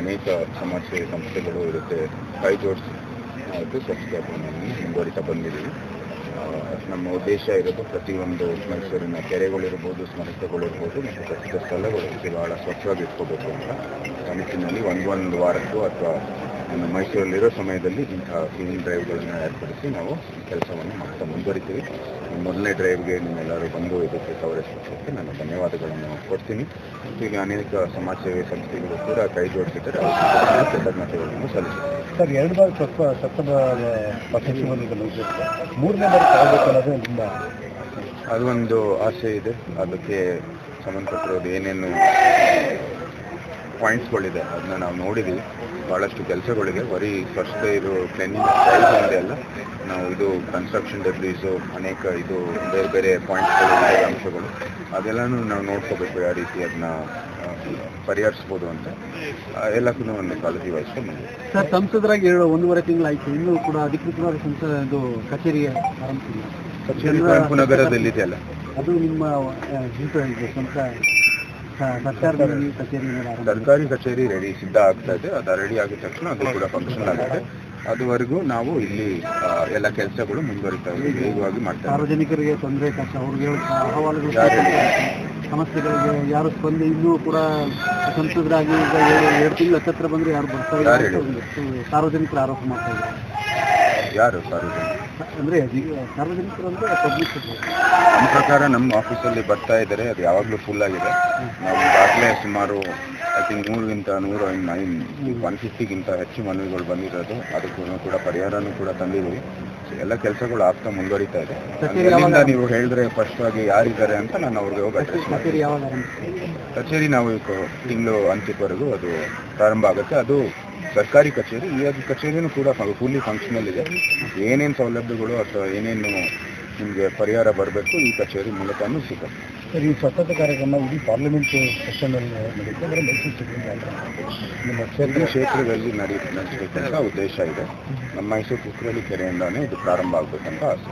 ಅನೇಕ ಸಮಸ್ಯೆ ಸಂಸ್ಥೆಗಳು ಇರುತ್ತೆ. ಕೈ ಜೋಡಿಸಿ ಇದು ಸ್ವಚ್ಛತೆ ಅಭಿಯಾನವನ್ನು ಮುಂದುವರಿತಾ ಬಂದಿದ್ದೀವಿ. ನಮ್ಮ ಉದ್ದೇಶ ಇರೋದು ಪ್ರತಿಯೊಂದು ಮೈಸೂರಿನ ಕೆರೆಗಳಿರ್ಬೋದು ಸ್ಮರಕಗಳಿರ್ಬೋದು ಮತ್ತು ಪ್ರಸಿದ್ಧ ಸ್ಥಳಗಳು ಬಹಳ ಸ್ವಚ್ಛವಾಗಿ ಇಟ್ಕೋಬೇಕು ಅಂತ. ಕನಸಿನಲ್ಲಿ ಒಂದೊಂದು ವಾರಕ್ಕೂ ಅಥವಾ ನಮ್ಮ ಮೈಸೂರಲ್ಲಿರೋ ಸಮಯದಲ್ಲಿ ಇಂತಹ ಕ್ಲೀನ್ ಡ್ರೈವ್ಗಳನ್ನು ಏರ್ಪಡಿಸಿ ನಾವು ಕೆಲಸವನ್ನು ಮಾಡ್ತಾ ಮುಂದುವರಿತೀವಿ. ಈ ಮೊದಲನೇ ಡ್ರೈವ್ಗೆ ನಿಮ್ಮೆಲ್ಲರೂ ಬಂದು ಇದಕ್ಕೆ ಕವರಿಸೋದಕ್ಕೆ ನಾನು ಧನ್ಯವಾದಗಳನ್ನು ಕೊಡ್ತೀನಿ. ಮತ್ತು ಈಗ ಅನೇಕ ಸಮಾಜ ಸೇವೆ ಸಂಸ್ಥೆಗಳು ಕೂಡ ಕೈ ಜೋಡಿಸಿದ್ದಾರೆ. ಕೃತಜ್ಞತೆಗಳನ್ನು ಸಲ್ಲಿಸುತ್ತೆ ಸರ್ ಎರಡು ಬಾರಿ ಸ್ವಲ್ಪ ಸತ್ತದ ಮೂರನೇ ಬಾರಿ ಅನ್ನೋದು ತುಂಬ ಅದೊಂದು ಆಸೆ ಇದೆ. ಅದಕ್ಕೆ ಸಂಬಂಧಪಟ್ಟಿರೋದು ಏನೇನು ಪಾಯಿಂಟ್ಸ್ಗಳಿದೆ ಅದನ್ನ ನಾವು ನೋಡಿದ್ದೀವಿ ಭಾಳಷ್ಟು ಕೆಲಸಗಳಿದೆ. ಬರೀ ಸ್ವಚ್ಛತೆ ಇದು ಕ್ಲೀನಿಂಗ್ ಅಲ್ಲ. ನಾವು ಇದು ಕನ್ಸ್ಟ್ರಕ್ಷನ್ ಡೆಬ್ರೀಸು ಅನೇಕ ಇದು ಬೇರೆ ಬೇರೆ ಪಾಯಿಂಟ್ಸ್ಗಳು ಅಂಶಗಳು ಅದೆಲ್ಲನೂ ನಾವು ನೋಡ್ಕೋಬೇಕು ಯಾವ ರೀತಿ ಅದನ್ನ ಪರಿಹರಿಸ್ಬೋದು ಅಂತ. ಎಲ್ಲಕ್ಕೂ ಒಂದು ಕಾಳಜಿ ವಹಿಸ್ಕೊಂಡು. ಸರ್ ಸಂಸದರಾಗಿ ಎರಡು ಒಂದೂವರೆ ತಿಂಗಳಾಯಿತು. ಇನ್ನೂ ಕೂಡ ಅಧಿಕೃತವಾದ ಸಂಸದ ಇದು ಕಚೇರಿ ಆರಂಭಿಸಿಲ್ಲ. ಕಚೇರಿ ನಗರದಲ್ಲಿದೆಯಲ್ಲ. ಅದು ನಿಮ್ಮ ಆ, ಸರ್ಕಾರಿ ಕಚೇರಿ ರೆಡಿ ಸಿದ್ಧ ಆಗ್ತಾ ಇದೆ. ಅದು ರೆಡಿ ಆಗಿದ ತಕ್ಷಣ ಅದು ಕೂಡ ಫಂಕ್ಷನ್ ಆಗುತ್ತೆ ಅದುವರೆಗೂ ನಾವು ಇಲ್ಲಿ ಎಲ್ಲ ಕೆಲಸಗಳು ಮುಂದುವರಿತಾ ಇದೆ. ವೇಗವಾಗಿ ಮಾಡ್ತಾರೆ ಸಾರ್ವಜನಿಕರಿಗೆ ತೊಂದರೆ ಕಷ್ಟ ಅವ್ರಿಗೆ ಅಹವಾಲುಗಳು ಸಮಸ್ಯೆಗಳಿಗೆ ಯಾರು ಸ್ಪಂದಿ ಇನ್ನೂ ಕೂಡ ಸಂಸದರಾಗಿ ಈಗ ಎರಡು ತಿಂಗಳು ಹತ್ತತ್ರ ಬಂದ್ರೆ ಯಾರು ಬರ್ತಾರೆ ಸಾರ್ವಜನಿಕರು ಆರೋಪ ಮಾಡ್ತಾ ಇದ್ದಾರೆ. ಯಾರು ಸಾರ್ವಜನಿಕ ಅಂದ್ರೆ ಸಾರ್ವಜನಿಕರು ಅಂದ್ರೆ ಪಬ್ಲಿಕ್ ನಮ್ಮ ಪ್ರಕಾರ ನಮ್ಮ ಆಫೀಸಲ್ಲಿ ಬರ್ತಾ ಇದ್ದಾರೆ ಅದು ಯಾವಾಗಲೂ ಫುಲ್ ಆಗಿದೆ. ನಾವು ಈಗಾಗಲೇ ಸುಮಾರು ಐ ತಿಂಕ್ ನೂರಿಗಿಂತ ನೂರ ನೈನ್ ಒನ್ ಫಿಫ್ಟಿಗಿಂತ ಹೆಚ್ಚು ಮನವಿಗಳು ಬಂದಿರೋದು. ಅದಕ್ಕೂ ಕೂಡ ಪರಿಹಾರನೂ ಕೂಡ ತಂದಿದ್ವಿ ಎಲ್ಲ ಕೆಲಸಗಳು ಆಗ್ತಾ ಮುಂದುವರಿತಾ ಇದೆ. ನೀವು ಹೇಳಿದ್ರೆ ಫಸ್ಟ್ ಆಗಿ ಯಾರಿದ್ದಾರೆ ಅಂತ ನಾನು ಅವ್ರಿಗೆ ಹೋಗಿ ಅಡ್ರೆಸ್ ಮಾಡ್ತೀನಿ ಕಚೇರಿ? ನಾವು ತಿಂಗಳು ಅಂತ್ಯದವರೆಗೂ ಅದು ಪ್ರಾರಂಭ ಆಗುತ್ತೆ. ಅದು ಸರ್ಕಾರಿ ಕಚೇರಿ ಈ ಅದು ಕಚೇರಿನೂ ಕೂಡ ಫುಲ್ಲಿ ಫಂಕ್ಷನಲ್ ಇದೆ. ಏನೇನು ಸೌಲಭ್ಯಗಳು ಅಥವಾ ಏನೇನು ನಿಮಗೆ ಪರಿಹಾರ ಬರಬೇಕು ಈ ಕಚೇರಿ ಮೂಲಕ ಸಿಗುತ್ತೆ. ಸರ್ ಈ ಸ್ವಚ್ಛತೆ ಕಾರ್ಯಕ್ರಮ ಇಡೀ ಪಾರ್ಲಿಮೆಂಟ್ ಸೆಷನಲ್ಲಿ ನಡೆಯುತ್ತೆ ಅಂದರೆ ಮೈಸೂರು ಅಲ್ಲ. ನಿಮ್ಮ ಸರ್ಗೆ ಕ್ಷೇತ್ರದಲ್ಲಿ ನಡೆಯುತ್ತೆ ನಡೆಸಬೇಕಂತ ಉದ್ದೇಶ ಇದೆ. ನಮ್ಮ ಮೈಸೂರು ಕುಕ್ಕರಳ್ಳಿ ಕೆರೆಯಿಂದಾನೇ ಇದು ಪ್ರಾರಂಭ ಆಗಬೇಕಂತ ಆಸೆ.